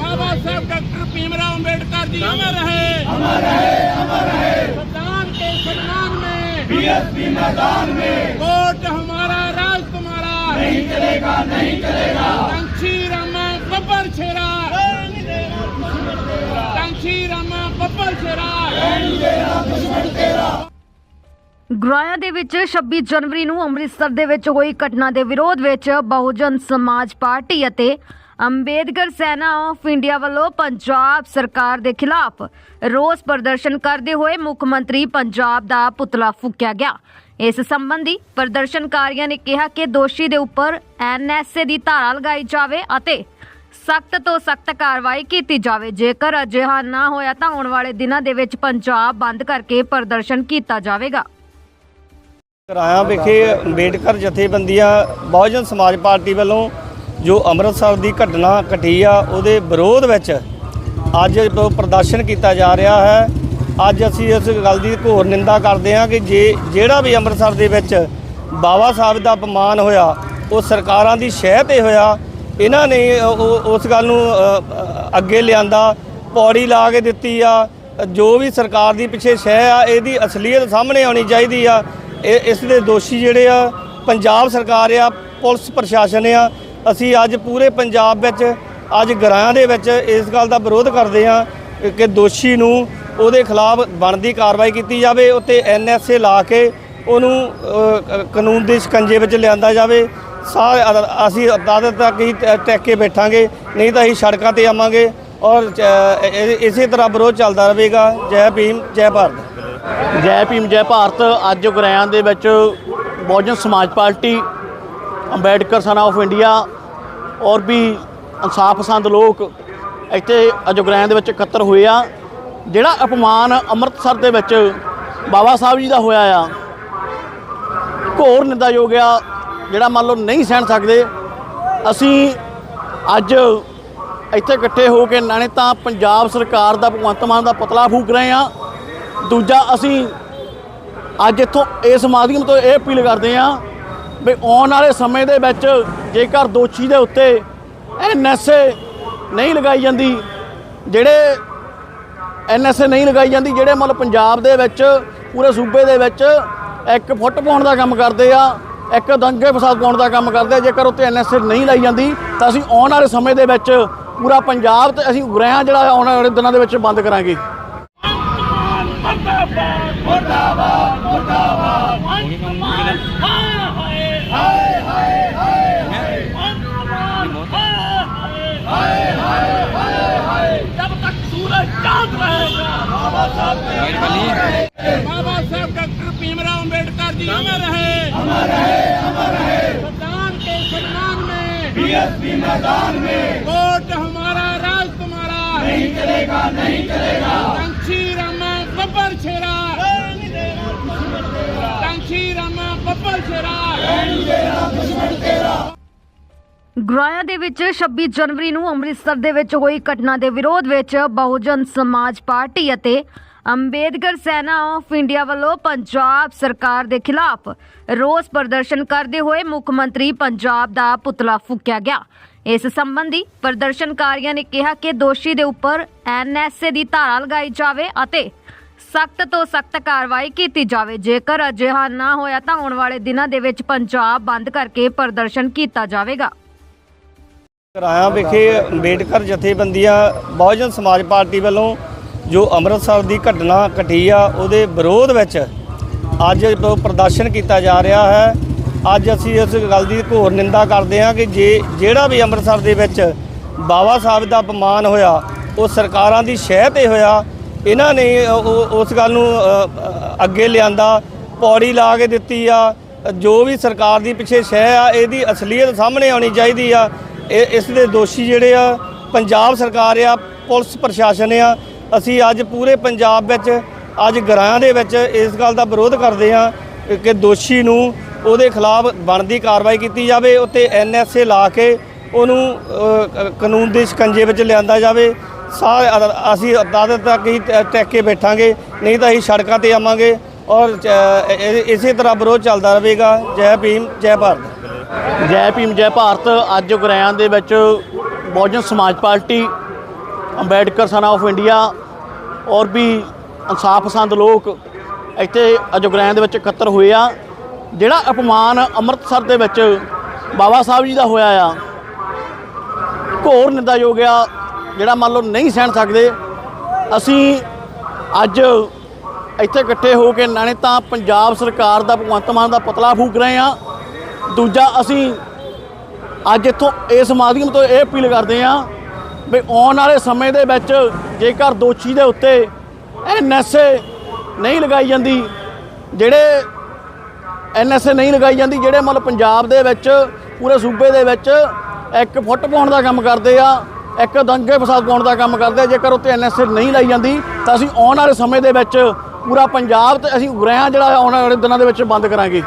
बाबा Sahab doctor Bhimrao Ambedkar ji अमर रहे अमर रहे अमर रहे संविधान के सम्मान में बीएसपी मैदान में। वोट हमारा राज तुम्हारा नहीं चलेगा नहीं चलेगा। ਸ਼ੇਰਾ। ਦੇ ਵਿੱਚ 26 ਜਨਵਰੀ ਨੂੰ ਅੰਮ੍ਰਿਤਸਰ ਦੇ ਵਿੱਚ ਹੋਈ ਘਟਨਾ ਦੇ ਵਿਰੋਧ ਵਿੱਚ ਬਹੁਜਨ ਸਮਾਜ ਪਾਰਟੀ ਅਤੇ ਅੰਬੇਦਕਰ ਸੈਨਾ ਆਫ ਇੰਡੀਆ ਵੱਲੋਂ ਪੰਜਾਬ ਸਰਕਾਰ ਦੇ ਖਿਲਾਫ ਰੋਸ ਪ੍ਰਦਰਸ਼ਨ ਕਰਦੇ ਹੋਏ ਮੁੱਖ ਮੰਤਰੀ ਪੰਜਾਬ ਦਾ ਪੁਤਲਾ ਫੂਕਿਆ ਗਿਆ। ਇਸ ਸੰਬੰਧੀ ਪ੍ਰਦਰਸ਼ਨਕਾਰੀਆਂ ਨੇ ਕਿਹਾ ਕਿ ਦੋਸ਼ੀ ਦੇ ਉੱਪਰ ਐਨਐਸਏ ਦੀ ਧਾਰਾ ਲਗਾਈ ਜਾਵੇ ਅਤੇ ਸਖਤ ਤੋਂ ਸਖਤ ਕਾਰਵਾਈ ਕੀਤੀ ਜਾਵੇ। ਜੇਕਰ ਅਜਿਹਾ ਨਾ ਹੋਇਆ ਤਾਂ ਆਉਣ ਵਾਲੇ ਦਿਨਾਂ ਦੇ ਵਿੱਚ ਪੰਜਾਬ ਬੰਦ ਕਰਕੇ ਪ੍ਰਦਰਸ਼ਨ ਕੀਤਾ ਜਾਵੇਗਾ। ਰਾਇਆ ਵਿਖੇ ਅੰਬੇਡਕਰ ਜਥੇਬੰਦੀਆਂ, ਬਹੁਜਨ ਸਮਾਜ ਪਾਰਟੀ ਵੱਲੋਂ ਜੋ ਅੰਮ੍ਰਿਤਸਰ ਦੀ ਘਟਨਾ ਘਟੀ ਆ, ਉਹਦੇ ਵਿਰੋਧ ਵਿੱਚ ਅੱਜ ਪ੍ਰਦਰਸ਼ਨ ਕੀਤਾ ਜਾ ਰਿਹਾ ਹੈ। ਅੱਜ ਅਸੀਂ ਇਸ ਗੱਲ ਦੀ ਘੋਰ ਨਿੰਦਾ ਕਰਦੇ ਹਾਂ ਕਿ ਜੇ ਜਿਹੜਾ ਵੀ ਅੰਮ੍ਰਿਤਸਰ ਦੇ ਵਿੱਚ ਬਾਬਾ ਸਾਹਿਬ ਦਾ ਅਪਮਾਨ ਹੋਇਆ, ਉਹ ਸਰਕਾਰਾਂ ਦੀ ਸ਼ਹਿ ਤੇ ਹੋਇਆ ਇਹਨਾਂ ਨੇ ਉਹ- ਉਸ ਗੱਲ ਨੂੰ ਅੱਗੇ ਲਿਆਂਦਾ, ਪੌੜੀ ਲਾ ਕੇ ਦਿੱਤੀ ਆ, ਜੋ ਵੀ ਸਰਕਾਰ ਦੀ ਪਿੱਛੇ ਸ਼ਹਿ ਆ, ਇਹਦੀ ਅਸਲੀਅਤ ਸਾਹਮਣੇ ਆਉਣੀ ਚਾਹੀਦੀ ਆ। ਇਹ ਇਸ ਦੇ ਦੋਸ਼ੀ ਜਿਹੜੇ ਆ, ਪੰਜਾਬ ਸਰਕਾਰ ਆ, ਪੁਲਿਸ ਪ੍ਰਸ਼ਾਸਨ ਆ। ਅਸੀਂ ਅੱਜ ਪੂਰੇ ਪੰਜਾਬ ਵਿੱਚ, ਅੱਜ ਗਰਾਇਆਂ ਦੇ ਵਿੱਚ ਇਸ ਗੱਲ ਦਾ ਵਿਰੋਧ ਕਰਦੇ ਆ ਕਿ ਦੋਸ਼ੀ ਨੂੰ ਉਹਦੇ ਖਿਲਾਫ ਬਣਦੀ ਕਾਰਵਾਈ ਕੀਤੀ ਜਾਵੇ, ਉੱਤੇ ਐਨਐਸਏ ਲਾ ਕੇ ਉਹਨੂੰ ਕਾਨੂੰਨ ਦੇ ਸ਼ਿਕੰਜੇ ਵਿੱਚ ਲਿਆਂਦਾ ਜਾਵੇ। ਸਾਰੇ ਅਸੀਂ ਅਦਾਲਤ ਤੱਕ ਹੀ ਟੈ- ਟੈਕ ਕੇ ਬੈਠਾਂਗੇ, ਨਹੀਂ ਤਾਂ ਅਸੀਂ ਸੜਕਾਂ ਤੇ ਆਵਾਂਗੇ ਔਰ ਇਸੇ ਤਰ੍ਹਾਂ ਵਿਰੋਧ ਚੱਲਦਾ ਰਹੇਗਾ। ਜੈ ਭੀਮ, ਜੈ ਭਾਰਤ। ਜੈ ਭੀਮ, ਜੈ ਭਾਰਤ, ਅੱਜ ਗੁਰਿਆਂ ਦੇ ਵਿੱਚ Bahujan Samaj party, Ambedkar son of India ਔਰ ਵੀ ਇਨਸਾਫ ਪਸੰਦ ਲੋਕ ਇੱਥੇ ਅੱਜ ਗੁਰਿਆਂ ਦੇ ਵਿੱਚ ਇਕੱਤਰ ਹੋਏ ਆ। ਜਿਹੜਾ ਅਪਮਾਨ ਅੰਮ੍ਰਿਤਸਰ ਦੇ ਵਿੱਚ ਬਾਬਾ ਸਾਹਿਬ ਜੀ ਦਾ ਹੋਇਆ ਆ, ਘੋਰ ਨਿੰਦਾਯੋਗ ਆ ਜਿਹੜਾ ਮੰਨ ਲਓ ਨਹੀਂ ਸਹਿਣ ਸਕਦੇ, ਅਸੀਂ ਅੱਜ ਇੱਥੇ ਇਕੱਠੇ ਹੋ ਕੇ ਨਾਲੇ ਤਾਂ ਪੰਜਾਬ ਸਰਕਾਰ ਦਾ, ਭਗਵੰਤ ਮਾਨ ਦਾ ਪੁਤਲਾ ਫੂਕ ਰਹੇ ਆ ਦੂਜਾ ਅਸੀਂ ਅੱਜ ਇੱਥੋਂ ਇਸ ਮਾਧਿਅਮ ਤੋਂ ਇਹ ਅਪੀਲ ਕਰਦੇ ਆ ਵੀ ਆਉਣ ਵਾਲੇ ਸਮੇਂ ਦੇ ਵਿੱਚ ਜੇਕਰ ਦੋਸ਼ੀ ਦੇ ਉੱਤੇ ਐਨਐਸਏ ਨਹੀਂ ਲਗਾਈ ਜਾਂਦੀ, ਜਿਹੜੇ ਐਨਐਸਏ ਨਹੀਂ ਲਗਾਈ ਜਾਂਦੀ, ਜਿਹੜੇ ਮਤਲਬ ਪੰਜਾਬ ਦੇ ਵਿੱਚ, ਪੂਰੇ ਸੂਬੇ ਦੇ ਵਿੱਚ ਇੱਕ ਫੁੱਟ ਪਾਉਣ ਦਾ ਕੰਮ ਕਰਦੇ ਆ ਇੱਕ ਦੰਗੇ ਫਸਾਦ ਪਾਉਣ ਦਾ ਕੰਮ ਕਰਦੇ ਆ ਜੇਕਰ ਉੱਤੇ ਐਨਐਸਏ ਨਹੀਂ ਲਾਈ ਜਾਂਦੀ, ਤਾਂ ਅਸੀਂ ਆਉਣ ਵਾਲੇ ਸਮੇਂ ਦੇ ਵਿੱਚ ਪੂਰਾ ਪੰਜਾਬ ਤੇ ਅਸੀਂ ਗੁਰਿਆਂ ਜਿਹੜਾ ਆਉਣ ਵਾਲੇ ਦਿਨਾਂ ਦੇ ਵਿੱਚ ਬੰਦ ਕਰਾਂਗੇ। ਮੁਰਦਾਬਾਦ ਮੁਰਦਾਬਾਦ ਮੁਰਦਾਬਾਦ ਹਾਏ ਹਾਏ ਹਾਏ ਹਾਏ ਹਾਏ बीएसपी मैदान में कोर्ट हमारा राज तुम्हारा नहीं चलेगा नहीं चलेगा कांची रामा बब्बर छेरा कांची रामा बब्बर छेरा ਗੁਰਾਇਆ ਦੇ ਵਿੱਚ 26 ਜਨਵਰੀ ਨੂੰ ਅੰਮ੍ਰਿਤਸਰ ਦੇ ਵਿੱਚ ਹੋਈ ਘਟਨਾ ਦੇ ਵਿਰੋਧ ਵਿੱਚ ਬਹੁਜਨ ਸਮਾਜ ਪਾਰਟੀ ਅਤੇ ਅੰਬੇਦਕਰ ਸੈਨਾ ਆਫ ਇੰਡੀਆ ਵੱਲੋਂ ਪੰਜਾਬ ਸਰਕਾਰ ਦੇ ਖਿਲਾਫ ਰੋਸ ਪ੍ਰਦਰਸ਼ਨ ਕਰਦੇ ਹੋਏ ਮੁੱਖ ਮੰਤਰੀ ਪੰਜਾਬ ਦਾ ਪੁਤਲਾ ਫੂਕਿਆ ਗਿਆ। ਇਸ ਸੰਬੰਧੀ ਪ੍ਰਦਰਸ਼ਨਕਾਰੀਆਂ ਨੇ ਕਿਹਾ ਕਿ ਦੋਸ਼ੀ ਦੇ ਉੱਪਰ ਐਨਐਸਏ ਦੀ ਧਾਰਾ ਲਗਾਈ ਜਾਵੇ ਅਤੇ ਸਖਤ ਤੋਂ ਸਖਤ ਕਾਰਵਾਈ ਕੀਤੀ ਜਾਵੇ। ਜੇਕਰ ਅਜਿਹਾ ਨਾ ਹੋਇਆ ਤਾਂ ਆਉਣ ਵਾਲੇ ਦਿਨਾਂ ਦੇ ਵਿੱਚ ਪੰਜਾਬ ਬੰਦ ਕਰਕੇ ਪ੍ਰਦਰਸ਼ਨ ਕੀਤਾ ਜਾਵੇਗਾ। ਰਾਇਆ ਵਿਖੇ ਅੰਬੇਡਕਰ ਜਥੇਬੰਦੀਆਂ, ਬਹੁਜਨ ਸਮਾਜ ਪਾਰਟੀ ਵੱਲੋਂ ਜੋ ਅੰਮ੍ਰਿਤਸਰ ਦੀ ਘਟਨਾ ਘਟੀ ਆ, ਉਹਦੇ ਵਿਰੋਧ ਵਿੱਚ ਅੱਜ ਜੋ ਪ੍ਰਦਰਸ਼ਨ ਕੀਤਾ ਜਾ ਰਿਹਾ ਹੈ। ਅੱਜ ਅਸੀਂ ਇਸ ਗੱਲ ਦੀ ਘੋਰ ਨਿੰਦਾ ਕਰਦੇ ਹਾਂ ਕਿ ਜੇ ਜਿਹੜਾ ਵੀ ਅੰਮ੍ਰਿਤਸਰ ਦੇ ਵਿੱਚ ਬਾਬਾ ਸਾਹਿਬ ਦਾ ਅਪਮਾਨ ਹੋਇਆ, ਉਹ ਸਰਕਾਰਾਂ ਦੀ ਸ਼ਹਿ ਤੇ ਹੋਇਆ, ਇਹਨਾਂ ਨੇ ਉਹ- ਉਸ ਗੱਲ ਨੂੰ ਅੱਗੇ ਲਿਆਂਦਾ, ਪੌੜੀ ਲਾ ਕੇ ਦਿੱਤੀ ਆ, ਜੋ ਵੀ ਸਰਕਾਰ ਦੀ ਪਿੱਛੇ ਸ਼ਹਿ ਆ, ਇਹਦੀ ਅਸਲੀਅਤ ਸਾਹਮਣੇ ਆਉਣੀ ਚਾਹੀਦੀ ਆ। ਇਹ, ਇਸ ਦੇ ਦੋਸ਼ੀ ਜਿਹੜੇ ਆ, ਪੰਜਾਬ ਸਰਕਾਰ ਆ, ਪੁਲਿਸ ਪ੍ਰਸ਼ਾਸਨ ਆ ਅਸੀਂ ਅੱਜ ਪੂਰੇ ਪੰਜਾਬ ਵਿੱਚ, ਅੱਜ ਗਰਾਇਆਂ ਦੇ ਵਿੱਚ ਇਸ ਗੱਲ ਦਾ ਵਿਰੋਧ ਕਰਦੇ ਹਾਂ ਕਿ ਦੋਸ਼ੀ ਨੂੰ ਉਹਦੇ ਖਿਲਾਫ ਬਣਦੀ ਕਾਰਵਾਈ ਕੀਤੀ ਜਾਵੇ ਉੱਤੇ ਐਨਐਸਏ ਲਾ ਕੇ ਉਹਨੂੰ ਕਾਨੂੰਨ ਦੇ ਸ਼ਿਕੰਜੇ ਵਿੱਚ ਲਿਆਂਦਾ ਜਾਵੇ। ਸਾਰੇ ਅਦ- ਅਸੀਂ ਅਦਾਲਤ ਤੱਕ ਹੀ ਟੈ- ਟੈਕ ਕੇ ਬੈਠਾਂਗੇ, ਨਹੀਂ ਤਾਂ ਅਸੀਂ ਸੜਕਾਂ ਤੇ ਆਵਾਂਗੇ ਔਰ ਇਸੇ ਤਰ੍ਹਾਂ ਵਿਰੋਧ ਚੱਲਦਾ ਰਹੇਗਾ। ਜੈ ਭੀਮ, ਜੈ ਭਾਰਤ। ਜੈ ਭੀਮ, ਜੈ ਭਾਰਤ, ਅੱਜ ਗੁਰੈਆਂ ਦੇ ਵਿੱਚ Bahujan Samaj party Ambedkar son of India ਔਰ ਵੀ ਇਨਸਾਫ ਪਸੰਦ ਲੋਕ ਇੱਥੇ ਅੱਜ ਦੇ ਵਿੱਚ ਇਕੱਤਰ ਹੋਏ ਆ। ਜਿਹੜਾ ਅਪਮਾਨ ਅੰਮ੍ਰਿਤਸਰ ਦੇ ਵਿੱਚ ਬਾਬਾ ਸਾਹਿਬ ਜੀ ਦਾ ਹੋਇਆ ਆ, ਘੋਰ ਨਿੰਦਾਯੋਗ ਆ, ਜਿਹੜਾ ਮੰਨ ਲਓ ਨਹੀਂ ਸਹਿਣ ਸਕਦੇ। ਅਸੀਂ ਅੱਜ ਇੱਥੇ ਇਕੱਠੇ ਹੋ ਕੇ ਨਾਲੇ ਤਾਂ ਪੰਜਾਬ ਸਰਕਾਰ ਦਾ, ਭਗਵੰਤ ਮਾਨ ਦਾ ਪਤਲਾ ਫੂਕ ਰਹੇ ਆ। ਦੂਜਾ ਅਸੀਂ ਅੱਜ ਇੱਥੋਂ ਇਸ ਮਾਧਿਅਮ ਤੋਂ ਇਹ ਅਪੀਲ ਕਰਦੇ ਆ ਵੀ ਆਉਣ ਵਾਲੇ ਸਮੇਂ ਦੇ ਵਿੱਚ ਜੇਕਰ ਦੋਸ਼ੀ ਦੇ ਉੱਤੇ ਐਨਐਸਏ ਨਹੀਂ ਲਗਾਈ ਜਾਂਦੀ, ਜਿਹੜੇ ਐਨਐਸਏ ਨਹੀਂ ਲਗਾਈ ਜਾਂਦੀ, ਜਿਹੜੇ ਮਤਲਬ ਪੰਜਾਬ ਦੇ ਵਿੱਚ, ਪੂਰੇ ਸੂਬੇ ਦੇ ਵਿੱਚ ਇੱਕ ਫੁੱਟ ਪਾਉਣ ਦਾ ਕੰਮ ਕਰਦੇ ਆ, ਇੱਕ ਦੰਗੇ ਫਸਾਦ ਪਾਉਣ ਦਾ ਕੰਮ ਕਰਦੇ ਆ, ਜੇਕਰ ਉੱਤੇ ਐਨਐਸਏ ਨਹੀਂ ਲਾਈ ਜਾਂਦੀ, ਤਾਂ ਅਸੀਂ ਆਉਣ ਵਾਲੇ ਸਮੇਂ ਦੇ ਵਿੱਚ ਪੂਰਾ ਪੰਜਾਬ ਤੇ ਅਸੀਂ ਗੁਰੈਆਂ ਜਿਹੜਾ ਆਉਣ ਵਾਲੇ ਦਿਨਾਂ ਦੇ ਵਿੱਚ ਬੰਦ ਕਰਾਂਗੇ।